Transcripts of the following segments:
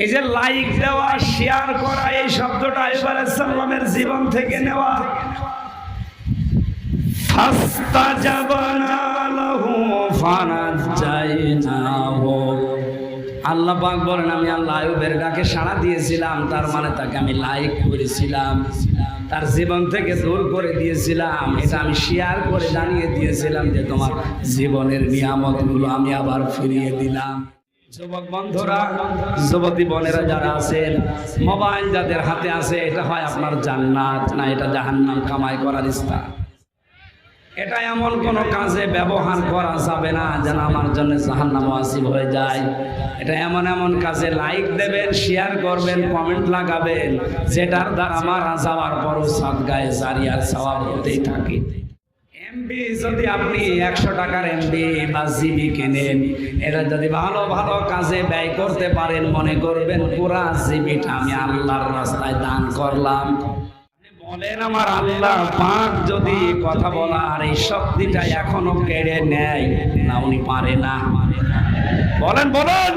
এই যে লাইক দেওয়া শেয়ার করা, এই শব্দটা এবার সাল্লামের জীবন থেকে নেওয়া। ফাস্তাজাবানা লাহু আল্লাহ পাক বলেন, আমি আল্লাহ আয়ুবের ডাকে সাড়া দিয়েছিলাম, তার মানে তাকে আমি লাইক করেছিলাম। তার জীবন থেকে দূর করে দিয়েছিলাম, এটা আমি শেয়ার করে জানিয়ে দিয়েছিলাম যে তোমার জীবনের নিয়ামতগুলো আমি আবার ফিরিয়ে দিলাম। যুবক বন্ধুরা, যুবতী বোনেরা যারা আছেন, মোবাইল যাদের হাতে আছে, এটা হয় আপনার জান্নাত, না এটা জাহান্নাম কামাই করার স্থান এটা এমন কোন কাজে ব্যবহার করা যাবে না যেন আমার জন্য জাহান্নাম ওয়াসিব হয়ে যায়। এটা এমন এমন কাজে লাইক দেবেন, শেয়ার করবেন, কমেন্ট লাগাবেন, যেটার দ্বারা মারা যাওয়ার পরও সাদগায়ে জারিয়ার সওয়াব হতেই থাকে। এমবি যদি আপনি একশো টাকার এমবি বা জিবি কেনেন এটা যদি ভালো ভালো কাজে ব্যয় করতে পারেন, মনে করবেন পুরা জিবিটা আমি আল্লাহর রাস্তায় দান করলাম। বলেন আমার আল্লাহ পাক যদি কথা বলার এই শক্তিটা এখনও কেড়ে নেয়, না উনি পারে না। বলেন বলেন।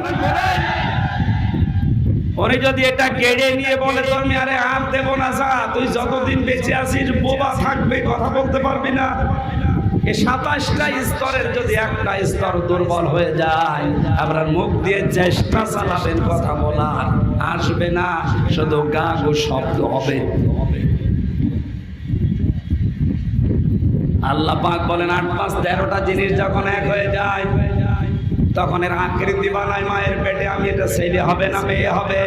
উনি যদি এটা কেড়ে নিয়ে বলে তুমি আরে আর দেবো না যা, তুই যতদিন বেঁচে আছিস, বোবা থাকবে, কথা বলতে পারবি না। এই সাতাশটা স্তরের যদি একটা স্তর দুর্বল হয়ে যায় মুখ দিয়ে চেষ্টা কথা বলার। আসবে না, শুধু শব্দ হবে। আল্লাহ বলেন, আট পাঁচ তেরোটা জিনিস যখন এক হয়ে যায় তখন এর আকৃতি বানায় মায়ের পেটে আমি এটা ছেলে হবে না মেয়ে হবে।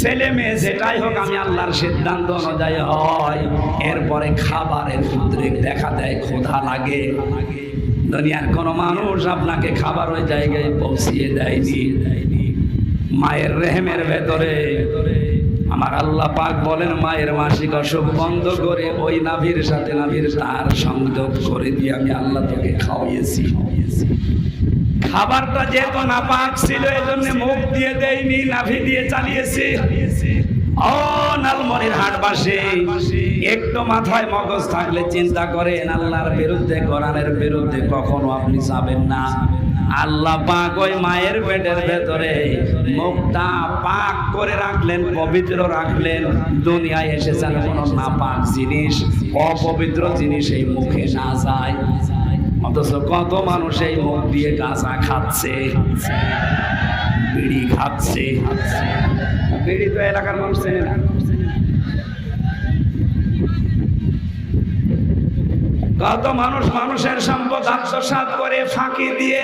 ছেলে মেয়ে যেটাই হোক, আমি আল্লাহর সিদ্ধান্ত অনুযায়ী হয়। এরপরে খাবারের উদ্রেক দেখা দেয়, ক্ষোধা লাগে। দুনিয়ার কোনো মানুষ আপনাকে খাবার ওই জায়গায় পৌঁছিয়ে দেয়নি। মায়ের রেহেমের ভেতরে আমার আল্লাহ পাক বলেন, মায়ের মাসিক অসুখ বন্ধ করে ওই নাভির সাথে নাভির তার সংযোগ করে দিয়ে আমি আল্লাহ তোকে খাওয়াইয়েছি। খাবারটা যেহেতু না পাক ছিল এই জন্য মুখ দিয়ে দেয়নি, নাভি দিয়ে চালিয়েছি। একটু মাথায় মগজ থাকলে চিন্তা আল্লাহর বিরুদ্ধে বিরুদ্ধে কখনো আপনি যাবেন না। আল্লাহ পাক ওই মায়ের পেটের ভেতরে মুখটা পাক করে রাখলেন, পবিত্র রাখলেন। দুনিয়ায় এসেছেন কোনো না পাক জিনিস, অপবিত্র জিনিস এই মুখে না যায়। অথচ কত মানুষ এই মুখ দিয়ে গাঁজা খাচ্ছে। বিড়ি খাচ্ছে। বিড়ি তো এলাকার মানুষ চেনে না। কত মানুষ মানুষের সম্পদ আত্মসাৎ করে ফাঁকি দিয়ে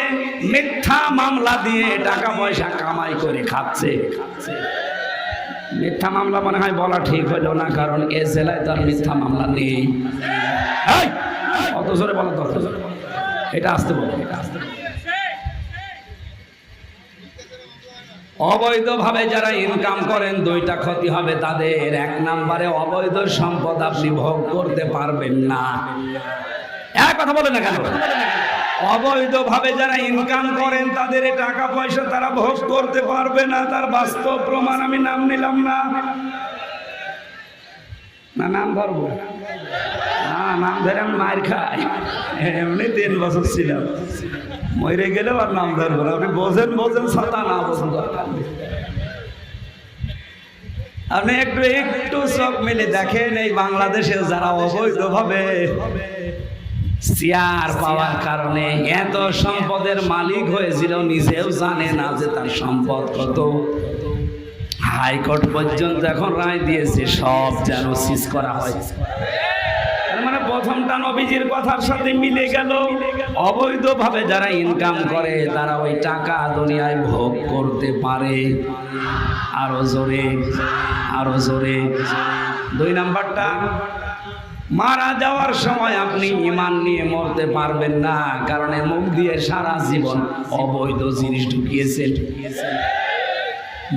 মিথ্যা মামলা দিয়ে টাকা পয়সা কামাই করে খাচ্ছে। মিথ্যা মামলা মনে হয় বলা ঠিক হলো না, কারণ এ জেলায় তার মিথ্যা মামলা নেই। অত জোরে বলা দরকার এটা আসতে এটা আসতে। অবৈধভাবে যারা ইনকাম করেন, দুইটা ক্ষতি হবে তাদের। এক নম্বরে অবৈধ সম্পদ আপনি ভোগ করতে পারবেন না। এক কথা বলে না কেন? অবৈধভাবে যারা ইনকাম করেন, তাদের টাকা পয়সা তারা ভোগ করতে পারবে না। তার বাস্তব প্রমাণ আমি নাম নিলাম না। না, নাম ধরবো। নাম ধরে আমি মায়ের খাই। এমনি তিন বছর ছিলাম। মরে গেলেও আর নাম ধরবো না। আপনি বোঝেন বোঝেন ছাতা না বোঝেন। আপনি একটু একটু চোখ মিলে দেখেন এই বাংলাদেশে যারা অবৈধভাবে চেয়ার পাওয়ার কারণে এত সম্পদের মালিক হয়েছিল, নিজেও জানে না যে তার সম্পদ কত। হাইকোর্ট পর্যন্ত এখন রায় দিয়েছে, সব যেন সিজ করা হয়। প্রথমটা নবীজির কথার সাথে মিলে গেল। অবৈধভাবে যারা ইনকাম করে, তারা ওই টাকা দুনিয়ায় ভোগ করতে পারে। আরও জোরে আরও জোরে। দুই নাম্বারটা, মারা যাওয়ার সময় আপনি ইমান নিয়ে মরতে পারবেন না, কারণ মুখ দিয়ে সারা জীবন অবৈধ জিনিস ঢুকিয়েছেন।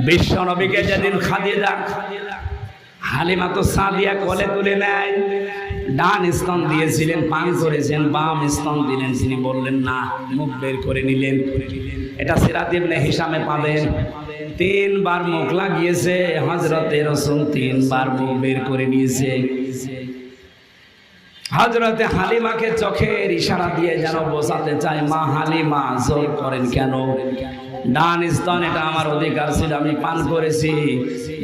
বিশ্ব নবীকে যেদিন খাদিয়ে যান হালিমা তো সাদিয়া কোলে তুলে নেয়। ডান স্তন দিয়েছিলেন, পান করেছেন, বাম স্তন দিলেন, তিনি বললেন, না, মুখ বের করে নিলেন। এটা সিরাত ইবনে হিসামে পাবেন। তিনবার মুখ লাগিয়েছে হজরতে রসুল তিনবার মুখ বের করে নিয়েছে। হজরতে হালিমাকে চোখের ইশারা দিয়ে যেন বোঝাতে চায়, মা হালিমা, জোর করেন কেন? ডান স্তন এটা আমার অধিকার ছিল, আমি পান করেছি।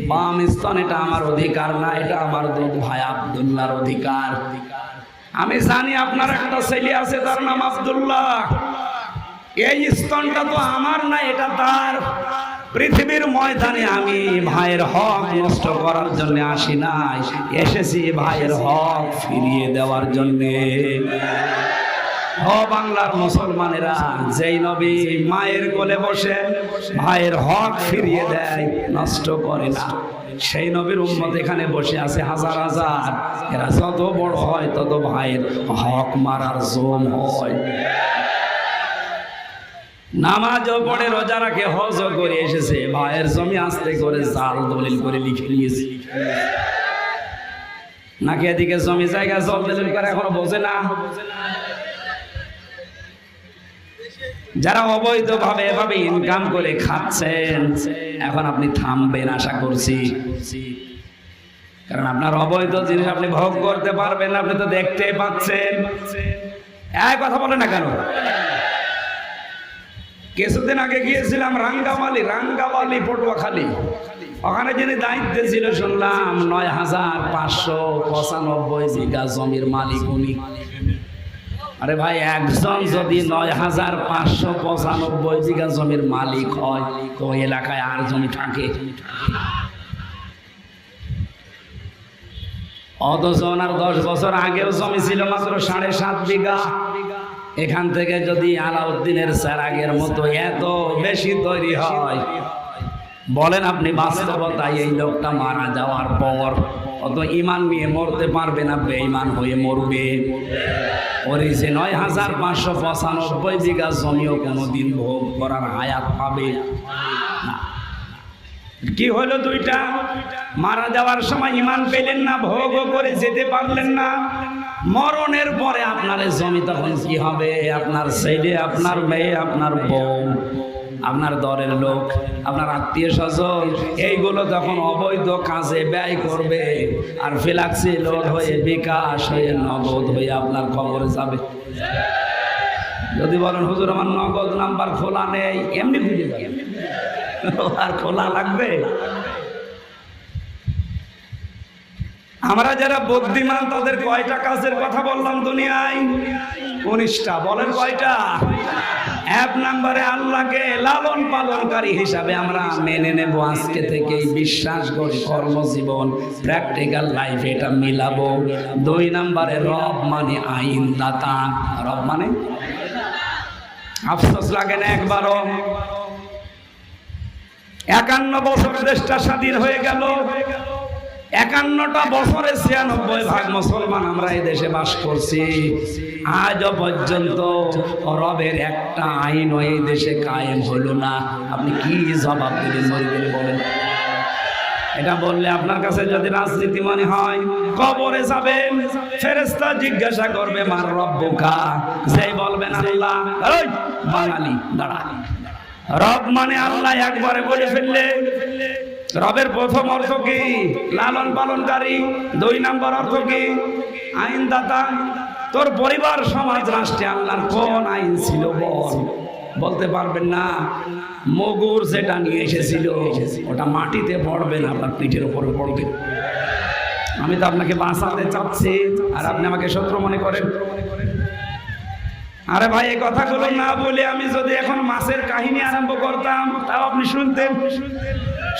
বাম স্তন এটা আমার অধিকার না, এটা আমার দুধ ভাই আব্দুল্লাহর অধিকার। আমি জানি আপনার একটা ছেলে আছে তার নাম আব্দুল্লাহ। এই স্তনটা তো আমার না, এটা তার। পৃথিবীর ময়দানে আমি ভাইয়ের হক নষ্ট করার জন্য আসি নাই, এসেছি ভাইয়ের হক ফিরিয়ে দেওয়ার জন্যে। ও বাংলার মুসলমানেরা, যেই নবী মায়ের কোলে বসে ভাইয়ের হক ফিরিয়ে দেয়, নষ্ট করে না। সেই নবীর উম্মত এখানে বসে আছে হাজার হাজার। এরা যত বড় হয় তত ভাইয়ের হক মারার জোম হয়। নামাজও পড়ে, রোজা রাখে, হজও করে এসেছে। ভাইয়ের জমি আস্তে করে জাল দলিল করে লিখে নিয়েছে। নাকি এদিকে জমি জায়গা জল দলিল করে এখনও বোঝে না? যারা অবৈধভাবে এভাবে ইনকাম করে খাচ্ছেন, এখন আপনি থামবেন আশা করছি। কারণ আপনার অবৈধ জিনিস আপনি ভোগ করতে পারবেন আপনি তো দেখতে পাচ্ছেন। এক কথা বলে না কেন? কিছুদিন আগে গিয়েছিলাম রাঙ্গামালি রাঙ্গামালি, পটুয়াখালী। ওখানে যিনি দায়িত্বে ছিল, শুনলাম নয় হাজার পাঁচশো পঁচানব্বই বিঘা জমির মালিক উনি। আরে ভাই, একজন যদি নয় হাজার পাঁচশো পঁচানব্বই বিঘা জমির মালিক হয়, তো এলাকায় আর জমি থাকে? অথচ দশ বছর আগেও জমি ছিল মাত্র সাড়ে সাত বিঘা। এখান থেকে যদি আলাউদ্দিনের স্যারাগের মতো এত বেশি তৈরি হয় বলেন আপনি, বাস্তবতায় এই লোকটা মারা যাওয়ার পর অত ইমান নিয়ে মরতে পারবে না, বেঈমান হয়ে মরবে। ওর যে নয় হাজার পাঁচশো পঁচানব্বই বিঘা জমিও কোনোদিন ভোগ করার হায়াত পাবে না। কি হলো দুইটা? মারা যাওয়ার সময় ইমান পেলেন না, ভোগও করে যেতে পারলেন না। মরণের পরে আপনার জমি তখন কি হবে? আপনার ছেলে, আপনার মেয়ে, আপনার বউ। আপনার দরের লোক, আপনার আত্মীয় স্বজন, এইগুলো যখন অবৈধ কাজে ব্যয় করবে আর ফিলাক্সি লোড হয়ে বিকাশ হয়ে নগদ হয়ে আপনার খবরে যাবে। যদি বলেন, হুজুর, আমার নগদ নাম্বার খোলা নেই। এমনি খুঁজে আর খোলা লাগবে? আমরা যারা বুদ্ধিমান, তাদের কয়টা কাজের কথা বললাম দুনিয়ায়? উনিশটা। বলেন কয়টা? এক নম্বরে আল্লাহকে লালন পালনকারী হিসাবে আমরা মেনে নেব আজকে থেকেই বিশ্বাস করি কর্মজীবন প্র্যাকটিক্যাল লাইফ এটা মিলাবো। দুই নম্বরে রব মানে আইন দাতা রব মানে? আফসোস লাগে না একবারও। একান্ন বছর দেশটা স্বাধীন হয়ে গেল। একান্নটা বছরে ছিয়ানব্বই ভাগ মুসলমান আমরা এই দেশে বাস করছি। আজও পর্যন্ত রবের একটা আইন এই দেশে কায়েম হলো না। আপনি কি জবাব দিলেন মরে বলেন? এটা বললে আপনার কাছে যদি রাজনীতি মনে হয়, কবরে যাবেন ফেরেস্তা জিজ্ঞাসা করবে, মার রব রব্বুকা যেই বলবেন আল্লাহ বাঙালি, দাঁড়া। রব মানে আল্লাহ একবারে বলে ফেললে। রবের প্রথম অর্থ কি? লালন পালনকারী দুই নম্বর অর্থ কি? আইনদাতা। তোর পরিবার, সমাজ, রাষ্ট্রে আল্লাহর কোন আইন ছিল বল? বলতে পারবেন না। মগুর যেটা নিয়ে এসেছিল, ওটা মাটিতে পড়বে না, আপনার পিঠের উপরে পড়বে। আমি তো আপনাকে বাঁচাতে চাচ্ছি, আর আপনি আমাকে শত্রু মনে করেন। আরে ভাই, এই কথাগুলো না বলে আমি যদি এখন মাছের কাহিনী আরম্ভ করতাম, তাও আপনি শুনতেন?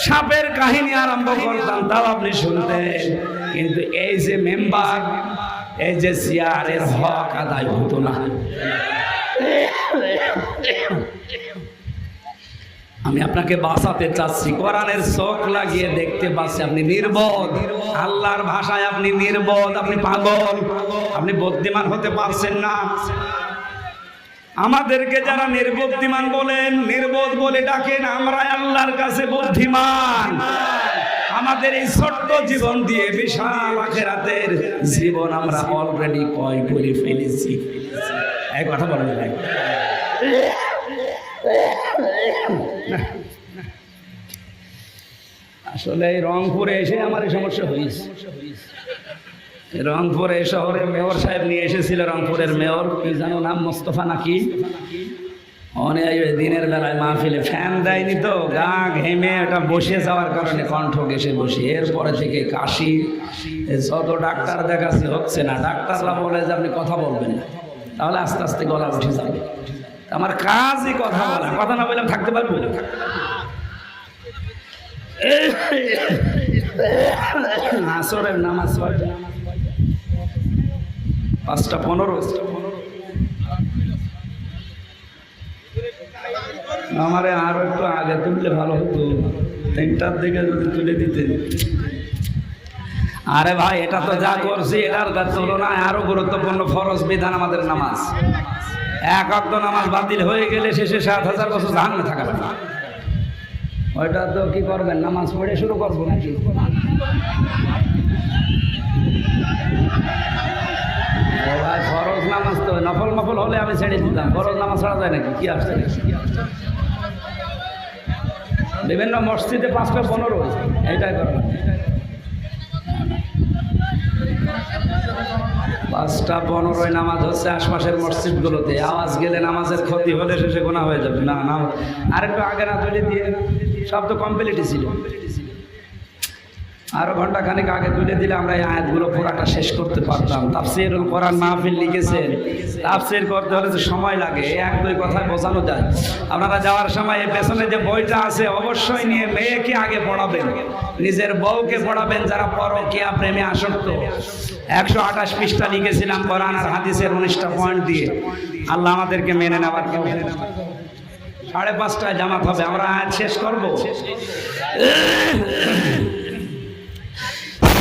সাপের কাহিনী আরম্ভ করতাম তাও আপনি শুনতেন। কিন্তু এই যে মেম্বার এই যে চেয়ারের হক আদায় হতো না। আমি আপনাকে বাঁচাতে চাচ্ছি। কোরআনের চোখ লাগিয়ে দেখতে পাচ্ছি আপনি নির্বোধ। আল্লাহর ভাষায় আপনি নির্বোধ আপনি পাগল। আপনি বুদ্ধিমান হতে পারছেন না। আমাদেরকে যারা নির্বুদ্ধিমান বলেন, নির্বোধ বলে ডাকেন, আমরা আল্লাহর কাছে বুদ্ধিমান। আমাদের এই ছোট্ট জীবন দিয়ে বিশাল আখেরাতের জীবন আমরা অলরেডি কয় করে ফেলেছি। এক কথা বলেন ভাই। আসলে এই রংপুরে এসে আমার এই সমস্যা হয়েছে। রংপুরে শহরের মেয়র সাহেব নিয়ে এসেছিল, রংপুরের মেয়র। কি জানো নাম? মোস্তফা নাকি? অনেক দিনের বেলায় মাহফিলে ফ্যান দেয়নি তো, গা ঘেমে ওটা বসে যাওয়ার কারণে কণ্ঠ গেসে বসে। এরপরে থেকে কাশি যত ডাক্তার দেখাচ্ছি, হচ্ছে না। ডাক্তাররা বলে যে আপনি কথা বলবেন না। তাহলে আস্তে আস্তে গলা উঠে যাবে। আমার কাজই কথা বলা। কথা না বললাম থাকতে পারব? আসরের নামাজ পড়বে পাঁচটা পনেরো। আমারে আরও একটু আগে তুললে ভালো হতো। তিনটার দিকে যদি তুলে দিতে আরে ভাই, এটা তো যা করছি, এটার তুলনায় আরও গুরুত্বপূর্ণ ফরজ বিধান আমাদের নামাজ। এক অক্ত নামাজ বাতিল হয়ে গেলে শেষে সাত হাজার বছর জাহান্নে থাকা লাগবে। ওইটা তো কি করবেন, নামাজ পড়ে শুরু করব নাকি? ফরজ নামাজ তো নফল নফল হলে আমি ছেড়ে দিতাম। ফরজ নামাজ ছাড়া যায় নাকি? কি আসছে? বিভিন্ন মসজিদে পাঁচটা পনেরো এইটাই করবেন পাঁচটা পনেরোই নামাজ হচ্ছে আশপাশের মসজিদগুলোতে। আওয়াজ গেলে নামাজের ক্ষতি হলে শেষে গোনা হয়ে যাবে। না না, আরেকটু আগে না তুলে দিয়ে, সব তো কমপ্লিটই ছিল। আরও ঘণ্টা খানিক আগে তুলে দিলে আমরা এই আয়াতগুলো পুরাটা শেষ করতে পারতাম। তাফসিরুল কোরআন মাহফিল লিখেছেন তাফসির করতে হলে যে সময় লাগে, এক দুই কথায় বোঝানো যায়। আপনারা যাওয়ার সময় এই পেছনে যে বইটা আছে, অবশ্যই নিয়ে মেয়েকে আগে পড়াবেন। নিজের বউকে পড়াবেন যারা পরকিয়া প্রেমে আসক্ত। একশো আঠাশ পৃষ্ঠা লিখেছিলাম কোরআন আর হাদিসের উনিশটা পয়েন্ট দিয়ে। আল্লাহ আমাদেরকে মেনে নেওয়ার মেনে নেওয়ার সাড়ে পাঁচটায় জামাত হবে। আমরা আয়াত শেষ করব?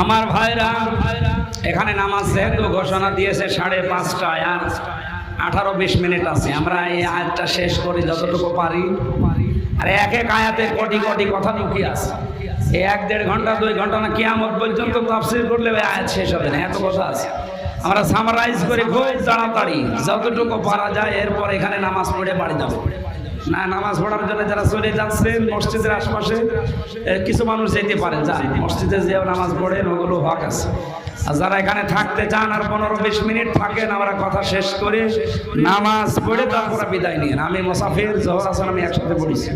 আমার ভাইরা, এখানে নামাজ যেহেতু ঘোষণা দিয়েছে সাড়ে পাঁচটায় আর আঠারো বিশ মিনিট আছে। আমরা এই আয়াতটা শেষ করি যতটুকু পারি। আর এক এক আয়াতে কোটি কোটি কথা লুকিয়ে আছে। এক দেড় ঘণ্টা, দুই ঘণ্টা না কিয়ামত পর্যন্ত তাফসির করলে ওই আয়াত শেষ হবে না। এত কথা আছে। আমরা সামারাইজ করে, খুব তাড়াতাড়ি, যতটুকু পারা যায়, এরপর এখানে নামাজ পড়ে বাড়ি যাব। না, নামাজ পড়ার জন্য যারা চলে যাচ্ছেন মসজিদের আশপাশে কিছু মানুষ যেতে পারেন। যান, মসজিদে যেও নামাজ পড়েন, ওগুলো হক আছে। আর যারা এখানে থাকতে চান আর পনেরো বিশ মিনিট থাকেন, আমরা কথা শেষ করে নামাজ পড়ে তারপরে বিদায় নিন। আমি মোসাফির, জহর হাসান আমি একসাথে পড়েছি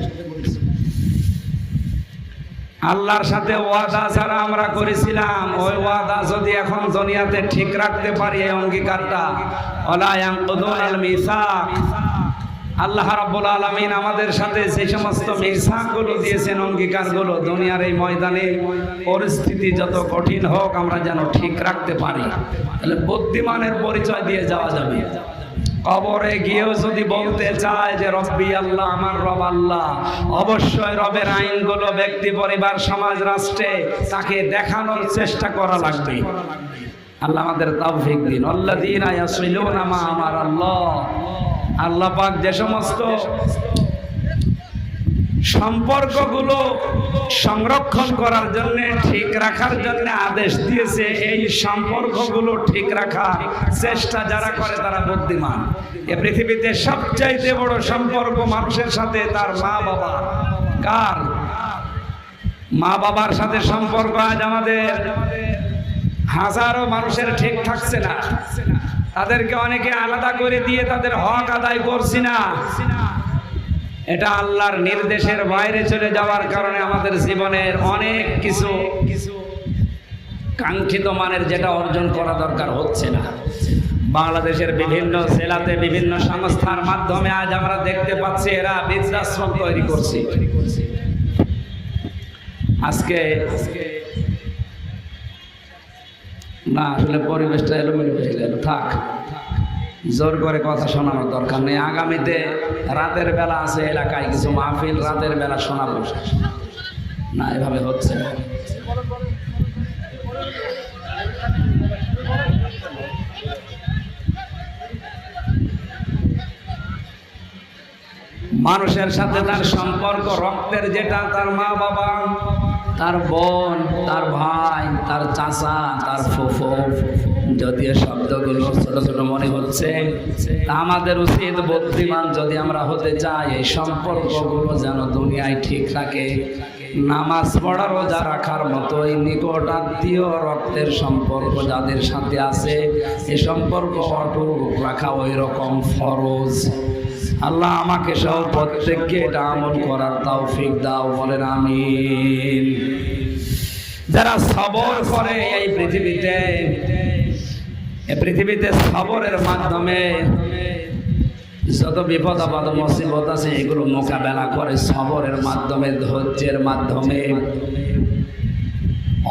আল্লাহর সাথে ওয়াদা ছাড়া আমরা করেছিলাম। ওই ওয়াদা যদি এখন দুনিয়াতে ঠিক রাখতে পারি, এই অঙ্গীকারটা। অলায়াঙ্কুদুল মিসাক। আল্লাহ রাব্বুল আলামিন আমাদের সাথে যে সমস্ত মিসাকগুলো দিয়েছেন, অঙ্গীকারগুলো দুনিয়ার এই ময়দানে, পরিস্থিতি যত কঠিন হোক, আমরা যেন ঠিক রাখতে পারি। তাহলে বুদ্ধিমানের পরিচয় দিয়ে যাওয়া যাবে। কবরে গিয়েও যদি বলতে চায় যে, রব্বি আল্লাহ, আমার রব আল্লাহ অবশ্যই রবের আইনগুলো ব্যক্তি, পরিবার, সমাজ, রাষ্ট্রে তাকে দেখানোর চেষ্টা করা লাগবে। আল্লাহ আমাদের তাওফিক দিন। আল্লাযীনা ইয়াসিলুনা মা আমার আল্লাহ আল্লাহ পাক যে সমস্ত সম্পর্কগুলো সংরক্ষণ করার জন্য, ঠিক রাখার জন্য আদেশ দিয়েছে, এই সম্পর্কগুলো ঠিক রাখার চেষ্টা যারা করে তারা বুদ্ধিমান। এ পৃথিবীতে সবচাইতে বড় সম্পর্ক মানুষের সাথে তার মা বাবা। কার? মা বাবার সাথে সম্পর্ক আজ আমাদের হাজারো মানুষের ঠিক থাকছে না। তাদেরকে অনেকে আলাদা করে দিয়ে তাদের হক আদায় করছি না। এটা আল্লাহর নির্দেশের বাইরে চলে যাওয়ার কারণে আমাদের জীবনের অনেক কিছু কিছু কাঙ্ক্ষিত মানের যেটা অর্জন করা দরকার হচ্ছে না। বাংলাদেশের বিভিন্ন জেলাতে বিভিন্ন সংস্থার মাধ্যমে আজ আমরা দেখতে পাচ্ছি এরা বৃদ্ধাশ্রম তৈরি করছে। আজকে না আসলে পরিবেশটা এলোমেলো হয়ে থাক। জোর করে কথা শোনানোর দরকার নেই। আগামীতে রাতের বেলা আছে এলাকায় কিছু মাহফিল, রাতের বেলা শোনাবো। না, এভাবে হচ্ছে মানুষের সাথে তার সম্পর্ক, রক্তের যেটা, তার মা বাবা তার বোন, তার ভাই, তার চাচা, তার ফুফু। যদিও শব্দগুলো ছোট ছোট মনে হচ্ছে আমাদের উচিত বুদ্ধিমান যদি আমরা হতে চাই, এই সম্পর্কগুলো যেন দুনিয়ায় ঠিক থাকে নামাজ পড়া, রোজা রাখার মতো এই নিকট আত্মীয় রক্তের সম্পর্ক যাদের সাথে আছে এই সম্পর্ক অটুট, রাখা ওই রকম ফরজ। আল্লাহ আমাকে সহ প্রত্যেককে এটা আমল করার তৌফিক দাও, বলেন আমিন। যারা সবর করে এই পৃথিবীতে পৃথিবীতে সবরের মাধ্যমে যত বিপদ আপদ, মুসিবত আছে, এগুলো মোকাবেলা করে সবরের মাধ্যমে, ধৈর্যের মাধ্যমে।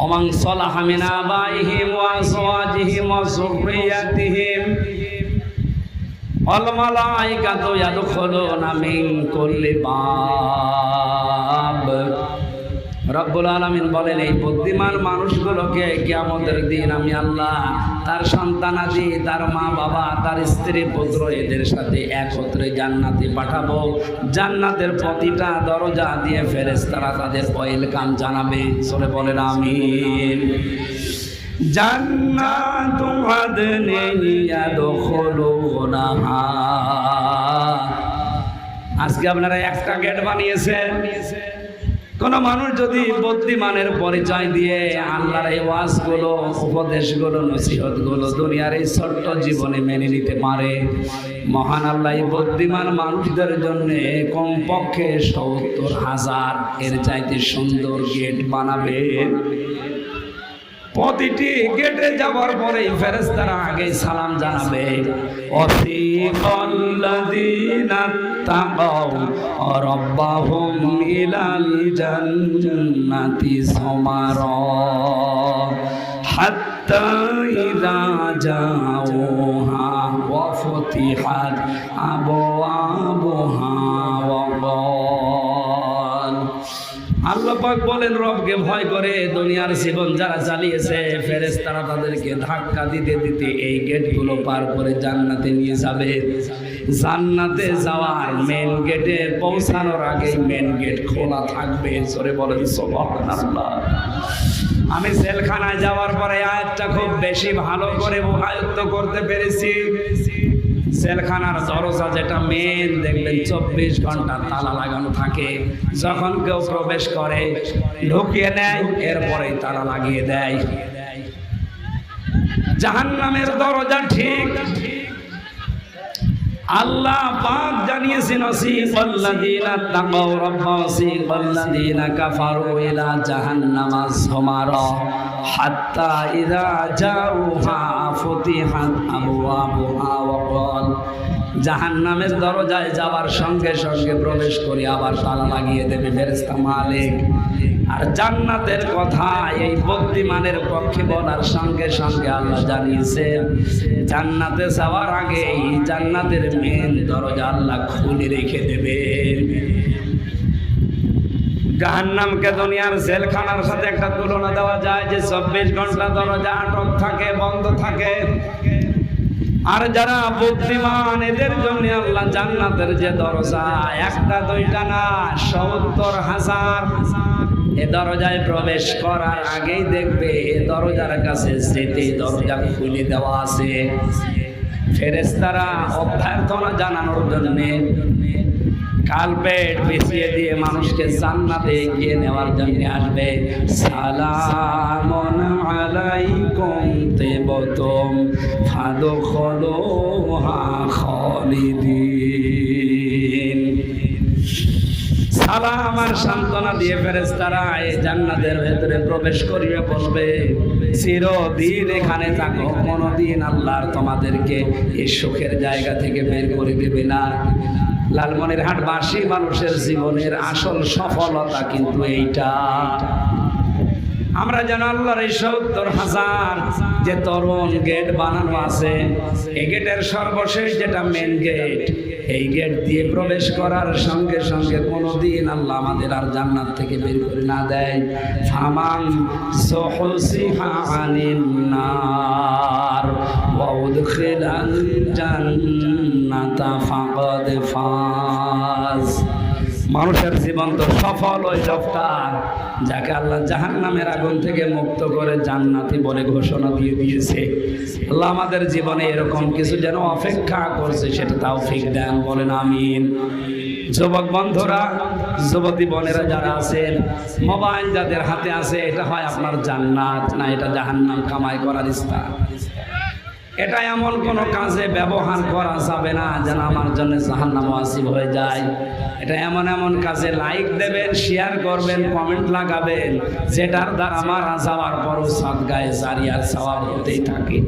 অমাং সলাহা মিন আবাইহিম ওয়া মালাইকাতু ইয়াদখুলুনা মিন কুল্লি বাব। রব্বুল আলমিন বলেন, এই বুদ্ধিমান মানুষগুলোকে কিয়ামতের দিন আমি আল্লাহ, তার সন্তানাদি তার মা বাবা তার স্ত্রী, পুত্র, এদের সাথে একত্রে জান্নাতে পাঠাবো। জান্নাতের প্রতিটা দরজা দিয়ে ফেরেস তারা তাদের ওয়েলকাম জানাবে। সরে বলেন, আমিন। আজকে আপনারা একটা গেট বানিয়েছেন। কোন মানুষ যদি বুদ্ধিমানের পরিচয় দিয়ে আল্লাহর এই ওয়াজগুলো, উপদেশগুলো, নসিহতগুলো দুনিয়ার এই ছোট্ট জীবনে মেনে নিতে পারে, মহান আল্লাহ বুদ্ধিমান মানুষদের জন্য কমপক্ষে সত্তর হাজার এর চাইতে সুন্দর গেট বানাবে। প্রতিটি গেটে যাওয়ার পরে ফেরেস্তারা আগে সালাম জানাবে। জান্নাতি সুমারা, হাত্তা ইযা জাউহা ওয়া ফুতিহাত পাক বলেন, রবকে ভয় করে দুনিয়ার জীবন যারা চালিয়েছে ফেরেস তারা তাদেরকে ধাক্কা দিতে দিতে এই গেটগুলো পার করে জান্নাতে নিয়ে যাবে। জান্নাতে যাওয়ার মেন গেটে পৌঁছানোর আগে মেন গেট খোলা থাকবে। সরে বলেন, সুবহানাল্লাহ। আমি জেলখানায় যাওয়ার পরে আয়াতটা খুব বেশি ভালো করে আয়ত্ত করতে পেরেছি। জেলখানার দরজা যেটা মেন দেখবেন চব্বিশ ঘণ্টা তালা লাগানো থাকে। যখন কেউ প্রবেশ করে, ঢুকিয়ে নেয় এরপরে তালা লাগিয়ে দেয়। জাহান নামের দরজা ঠিক। আল্লাহ পাক জানিয়েছেন ওয়াসিফাল্লাযীনা তাকাও রাব্বাসিফাল্লাযীনা কাফারু ইলা জাহান্নামা সুমারা হাত্তা ইযা জাউহা ফুতিহাত আবওয়াবুহা ওয়া ক্বাল। জাহান্নামের দরজায় যাওয়ার সঙ্গে সঙ্গে প্রবেশ করে আবার তালা লাগিয়ে দেবে ফেরেশতা মালিক। আর জান্নাতের কথা এই বুদ্ধিমানের পক্ষে বলার সঙ্গে সঙ্গে আল্লাহ জানিয়েছেন জান্নাতে যাওয়ার আগে এই জান্নাতের মেন দরজা আল্লাহ খুলে রেখে দেবে। জাহান্নামকে দুনিয়ার জেলখানার সাথে একটা তুলনা দেওয়া যায় যে চব্বিশ ঘণ্টা দরজা আটক থাকে, বন্ধ থাকে। আর যারা বুদ্ধিমান, এদের জন্য আল্লাহ জান্নাতের যে দরজা, একটা, দুইটা না, সত্তর হাজার। এ দরজায় প্রবেশ করার আগেই দেখবে এ দরজার কাছে স্মৃতি দরজা খুলে দেওয়া আছে। ফেরেস্তারা অভ্যর্থনা জানানোর জন্য কালপেট বিছিয়ে দিয়ে মানুষকে জান্নাতে এগিয়ে নেওয়ার জন্য আসবে। সালামন আলাইকুম তেবতম ফাদখলুহা খালিদিন। সালাম আর সান্ত্বনা দিয়ে ফেরেস্তারা এই জান্নাতের ভেতরে প্রবেশ করিয়ে বলবে চিরদিন এখানে থাকো, কোনোদিন আল্লাহ তোমাদেরকে এই সুখের জায়গা থেকে বের করে দেবে না। লালমনির হাটবাসী মানুষের জীবনের আসল সফলতা কিন্তু এইটা। আমরা যেন আল্লাহর এই সত্তর হাজার যে তরুণ গেট বানানো আছে এই গেটের সর্বশেষ যেটা মেন গেট এই গেট দিয়ে প্রবেশ করার সঙ্গে সঙ্গে কোনোদিন আল্লাহ আমাদের আর জান্নাত থেকে বের করে না দেয়। নার, ওয়া মানুষের জীবন তো সফল ওই লোকটা যাকে আল্লাহ জাহান নামের আগুন থেকে মুক্ত করে জান্নাতি বলে ঘোষণা দিয়ে দিয়েছে। আল্লাহ আমাদের জীবনে এরকম কিছু যেন অপেক্ষা করছে, সেটা তাও ফিক দেন, বলেন আমিন। যুবক বন্ধুরা, যুবতী বোনেরা যারা আছেন, মোবাইল যাদের হাতে আছে, এটা হয় আপনার জান্নাত, না এটা জাহান্নাম কামাই করার স্থান এটা এমন কোনো কাজে ব্যবহার করা যাবে না যেন আমার জন্য জাহান্নাম আসিব হয়ে যায়। এটা এমন এমন কাজে লাইক দেবেন, শেয়ার করবেন, কমেন্ট লাগাবেন, যেটার দ্বারা আমার যাওয়ার পরও সাদগায়ে জারিয়ার সওয়াব হতেই থাকে।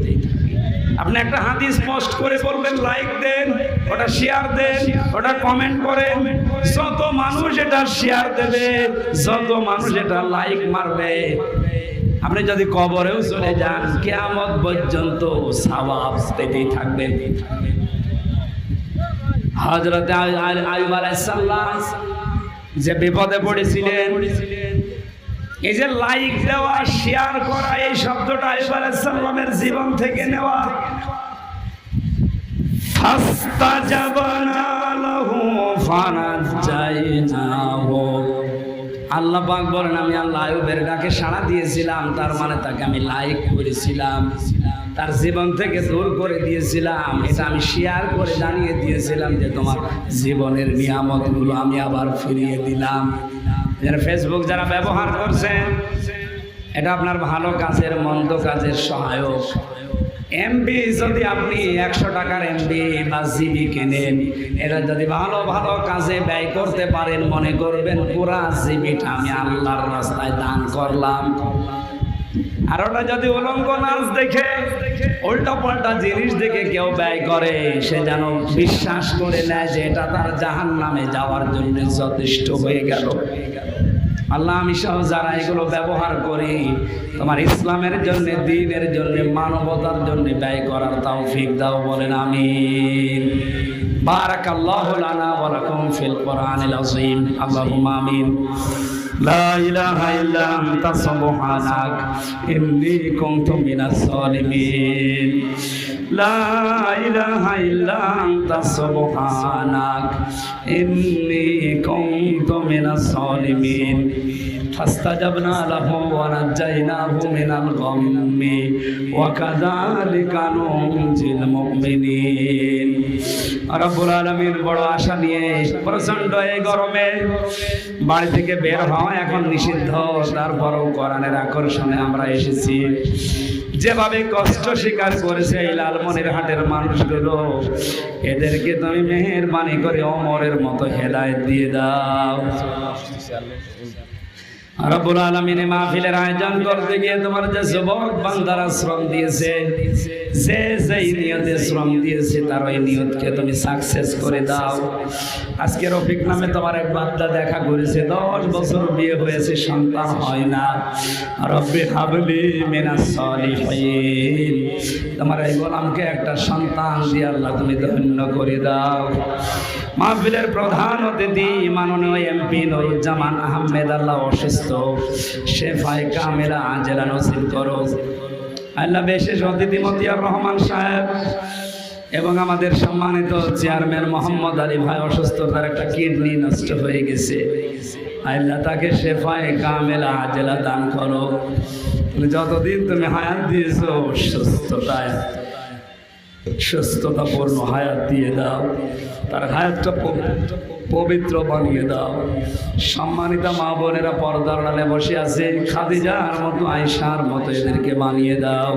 আপনি একটা হাদিস পোস্ট করে বলবেন, লাইক দেন, ওটা শেয়ার দেন, ওটা কমেন্ট করেন। যত মানুষ এটা শেয়ার দেবে, যত মানুষ এটা লাইক মারবে আপনি যদি কবরেও চলে যান, কেয়ামত পর্যন্ত সাওয়াব পেতেই থাকবেন হজরত আয়ুব আলাইসাল্লাম যে বিপদে পড়েছিলেন, এই যে লাইক দেওয়া, শেয়ার করা, এই শব্দটা আয়ুব আলাইসাল্লামের জীবন থেকে নেওয়া। ফাস্তা ফাস্তাজাবানা লাহু ফানাজ্জাইনাহু। আল্লাহ পাক বলেন, আমি আল্লাহ আয়ুবের ডাকে সাড়া দিয়েছিলাম, তার মানে তাকে আমি লাইক করেছিলাম, তার জীবন থেকে দূর করে দিয়েছিলাম। এটা আমি শেয়ার করে জানিয়ে দিয়েছিলাম যে তোমার জীবনের নিয়ামতগুলো আমি আবার ফিরিয়ে দিলাম। যারা ফেসবুক যারা ব্যবহার করছেন, এটা আপনার ভালো কাজের, মন্দ কাজের সহায়ক। এমবি যদি আপনি একশো টাকার এমবি বা জিবি কেনেন এটা যদি ভালো ভালো কাজে ব্যয় করতে পারেন, মনে করবেন পুরা জিবিটা আমি আল্লাহর রাস্তায় দান করলাম। আর ওটা যদি উলঙ্গ নাচ দেখে উল্টা পাল্টা জিনিস দেখে কেউ ব্যয় করে, সে যেন বিশ্বাস করে নেয় যে এটা তার জাহান নামে যাওয়ার জন্য যথেষ্ট হয়ে গেল। আল্লাহ, আমি সহ যারা এগুলো ব্যবহার করি, তোমার ইসলামের জন্য, দিনের জন্য, মানবতার জন্য ব্যয় করার তাও ফিক দাও, বলেন আমি বারাকাল্লাহু ফিল আমিন। لا إله إلا أنت سبحانك إني كنت من الظالمين فاستجبنا له ونجيناه من الغم وكذلك ننجي المؤمنين রব্বুল আলমীর বড় আশা নিয়ে প্রচণ্ড এই গরমে বাড়ি থেকে বের হওয়া এখন নিষিদ্ধ। তারপরও কোরআনের আকর্ষণে আমরা এসেছি। যেভাবে কষ্ট স্বীকার করেছে এই লালমনির হাটের মানুষগুলো, এদেরকে তুমি মেহেরবানি করে অমরের মতো হেদায়ত দিয়ে দাও। রব্বুল আলমিনে মাহফিলের আয়োজন করতে গিয়ে তোমার যে যুবক বান্দারা শ্রম দিয়েছে, যে যেই নিয়তে শ্রম দিয়েছে, তার ওই নিয়তকে তুমি সাকসেস করে দাও। আজকে রফিক নামে তোমার এক বান্দা দেখা করেছে, দশ বছর বিয়ে হয়েছে, সন্তান হয় না। রব্বি হাবলি মিনা সলিহিন। তোমার এই গোলামকে একটা সন্তান দিয়ে আল্লাহ তুমি ধন্য করে দাও। মাহফিলের প্রধান অতিথি মাননীয় এমপি নুরুজ্জামান আহমেদ আল্লাহ অসুস্থ। শেফায় কামেলা জেলা নসিব করো। আল্লাহ বিশেষ অতিথি মতিয়ার রহমান সাহেব এবং আমাদের সম্মানিত চেয়ারম্যান মোহাম্মদ আলী ভাই অসুস্থ তার একটা কিডনি নষ্ট হয়ে গেছে। আল্লাহ তাকে শেফায় কামেলা জেলা দান করো। যতদিন তুমি হায়াত দিয়েছ, সুস্থতায় সুস্থতাপূর্ণ হায়াত দিয়ে দাও। তার হায়াতটা পবিত্র বানিয়ে দাও। সম্মানিতা মা বোনেরা পর্দার ডালে বসে আছে খাদিজার মতো আয়সার মতো এদেরকে বানিয়ে দাও।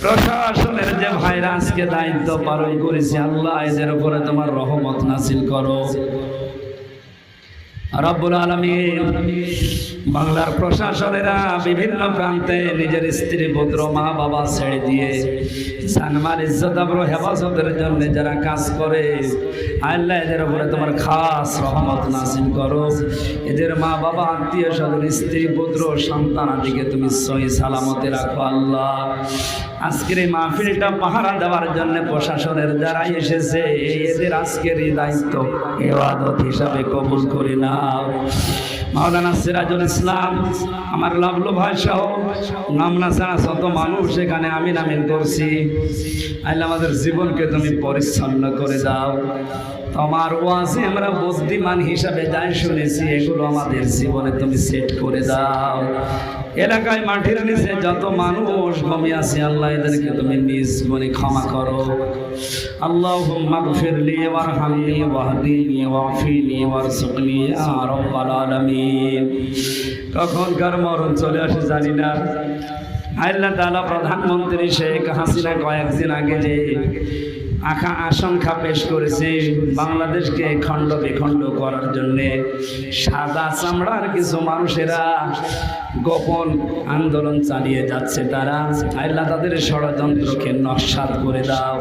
প্রশাসনের যে ভাইরা আজকে দায়িত্ব পালন করেছে, আল্লাহ এদের উপরে তোমার রহমত নাসিল করো। রব্বুল আলমীর বাংলার প্রশাসনেরা বিভিন্ন প্রান্তে নিজের স্ত্রী, পুত্র, মা, বাবা ছেড়ে দিয়ে সানমার ইজ্জত, আবর হেফাজতের জন্য যারা কাজ করে, আল্লাহ এদের উপরে তোমার খাস রহমত নাসিল করো। এদের মা বাবা, আত্মীয় স্বজন, স্ত্রী, পুত্র, সন্তান আদিকে তুমি সহি সালামতে রাখো আল্লাহ। আজকের এই মাহফিলটা পাহারা দেওয়ার জন্য প্রশাসনের যারা এসেছে। এদের আজকের এই দায়িত্ব এবাদত হিসাবে কবুল করে নাও। মাওলানা সিরাজুল ইসলাম, আমার লাভলু ভাই সহ নামনা ছাড়া শত মানুষ এখানে আমি নামিন করছি। আল্লাহ আমাদের জীবনকে তুমি পরিচ্ছন্ন করে দাও। তোমার ওয়াজে আমরা বুদ্ধিমান হিসাবে যাই শুনেছি, এগুলো আমাদের জীবনে তুমি সেট করে দাও। এলাকায় মাটির নিচে যত মানুষ ঘুমিয়ে আছে, আল্লাহ এদেরকে তুমি নিজ গুণে ক্ষমা করো। আল্লাহ মাগফিরলি ওয়ারহামনি ওয়াহদিনি ওয়াফিনি ওয়ারসুকনি রাব্বাল আলামিন। কখনকার মরণ চলে আসে জানি না। আল্লাহ তাআলা প্রধানমন্ত্রী শেখ হাসিনা কয়েকদিন আগে যে আশা আশঙ্কা পেশ করেছে বাংলাদেশকে খণ্ড বিখণ্ড করার জন্য। সাদা চামড়ার কিছু মানুষেরা গোপন আন্দোলন চালিয়ে যাচ্ছে তারা। আল্লাহ তাদের ষড়যন্ত্রকে নস্বাত করে দাও।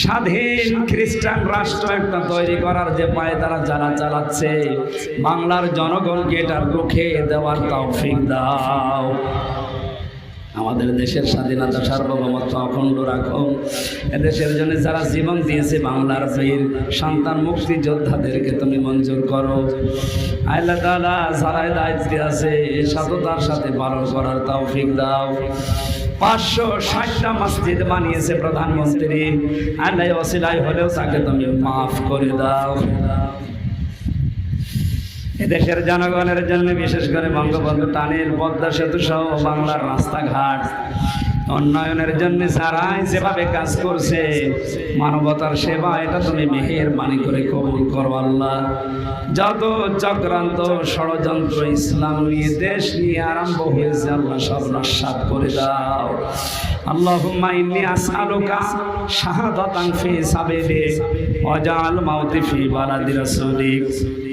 স্বাধীন খ্রিস্টান রাষ্ট্র একটা তৈরি করার যে পায়ে তারা যারা চালাচ্ছে, বাংলার জনগণকে এটার রুখে দেওয়ার তৌফিক দাও। আমাদের দেশের স্বাধীনতা সার্বভৌমত্ব অখণ্ড রাখো। এদেশের জন্য যারা জীবন দিয়েছে বাংলার বীর, সন্তান মুক্তি যোদ্ধাদেরকে তুমি মঞ্জুর করো। আল্লাহ তাআলা যারা দায়িত্বে আছে সততার সাথে পালন করার তৌফিক দাও। পাঁচশো ষাটটা মসজিদ বানিয়েছে প্রধানমন্ত্রী। আল্লাহ অসিলাই হলেও তাকে তুমি মাফ করে দাও। এদেশের জনগণের জন্য, বিশেষ করে বঙ্গবন্ধু টানেল, পদ্মা সেতু সহ বাংলার রাস্তাঘাট, উন্নয়নের জন্য যারাই যেভাবে কাজ করছে, মানবতার সেবা, এটা তুমি মেহেরবানি করে কবুল করো আল্লাহ। যত চক্রান্ত, ষড়যন্ত্র, ইসলাম নিয়ে, দেশ নিয়ে আরম্ভ হয়েছে, আল্লাহ সব নস্বাত করে দাও। আল্লাহুম্মা ইন্নী আসআলুকা শাহাদাতান ফি সাবিলিক ওয়াজআল মাউতি ফি বালাদি রাসূলিক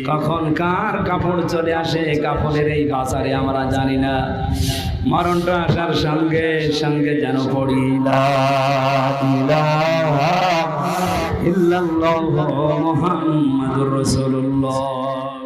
কখন কার কাপড় চলে আসে কাপড়ের এই বাজারে আমরা জানি না। মরণটা আসার সঙ্গে সঙ্গে যেন পড়ি, লা ইলাহা ইল্লাল্লাহু মুহাম্মাদুর রাসূলুল্লাহ।